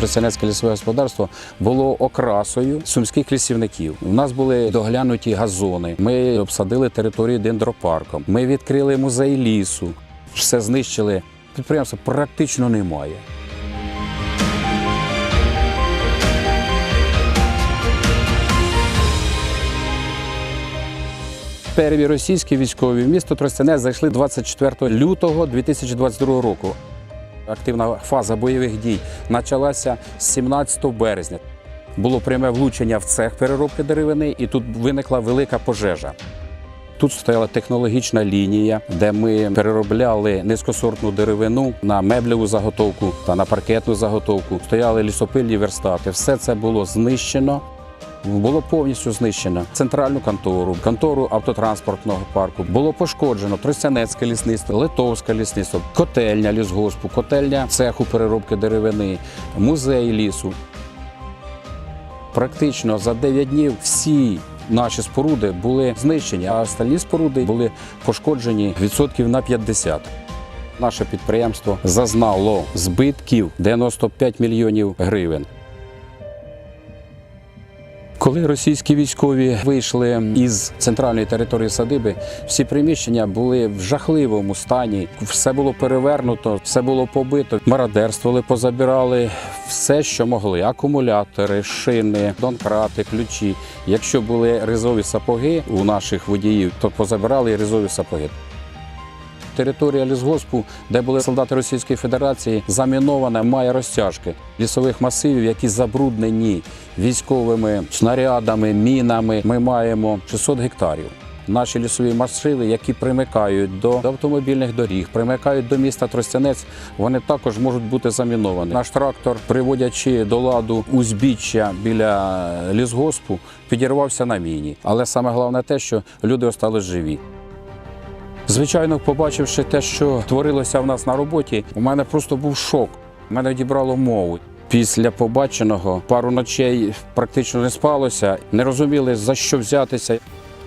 Тростянецьке лісове господарство було окрасою сумських лісівників. У нас були доглянуті газони. Ми обсадили територію дендропарком. Ми відкрили музей лісу. Все знищили. Підприємства практично немає. Перві російські військові в місто Тростянець зайшли 24 лютого 2022 року. Активна фаза бойових дій почалася з 17 березня. Було пряме влучення в цех переробки деревини, і тут виникла велика пожежа. Тут стояла технологічна лінія, де ми переробляли низькосортну деревину на меблеву заготовку та на паркетну заготовку. Стояли лісопильні верстати. Все це було знищено. Було повністю знищено центральну контору, контору автотранспортного парку. Було пошкоджено Тростянецьке лісництво, Литовське лісництво, котельня лісгоспу, котельня цеху переробки деревини, музей лісу. Практично за 9 днів всі наші споруди були знищені, а остальні споруди були пошкоджені відсотків на 50. Наше підприємство зазнало збитків 95 мільйонів гривень. Коли російські військові вийшли із центральної території садиби, всі приміщення були в жахливому стані. Все було перевернуто, все було побито. Мародерствували, позабирали все, що могли: акумулятори, шини, донкрати, ключі. Якщо були ризові сапоги у наших водіїв, то позабирали і ризові сапоги. Територія лісгоспу, де були солдати Російської Федерації, замінована, має розтяжки лісових масивів, які забруднені військовими снарядами, мінами. Ми маємо 600 гектарів. Наші лісові масиви, які примикають до автомобільних доріг, примикають до міста Тростянець, вони також можуть бути заміновані. Наш трактор, приводячи до ладу узбіччя біля лісгоспу, підірвався на міні. Але саме головне те, що люди остались живі. Звичайно, побачивши те, що творилося в нас на роботі, у мене просто був шок. У мене дібрало мову. Після побаченого пару ночей практично не спалося, не розуміли за що взятися.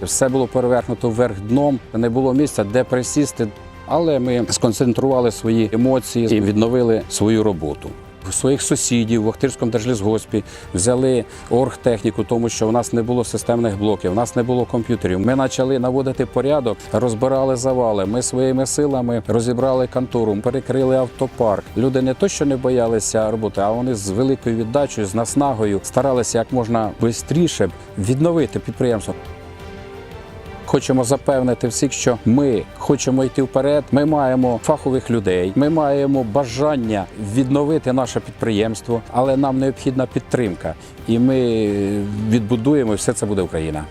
Все було перевернуто вверх дном, не було місця, де присісти. Але ми сконцентрували свої емоції і відновили свою роботу. Своїх сусідів в Охтирському держлісгоспі взяли оргтехніку, тому що в нас не було системних блоків, в нас не було комп'ютерів. Ми почали наводити порядок, розбирали завали. Ми своїми силами розібрали контору, перекрили автопарк. Люди не то, що не боялися роботи, а вони з великою віддачею, з наснагою старалися як можна швидше відновити підприємство. Хочемо запевнити всіх, що ми хочемо йти вперед. Ми маємо фахових людей, ми маємо бажання відновити наше підприємство, але нам необхідна підтримка, і ми відбудуємо і все це буде Україна.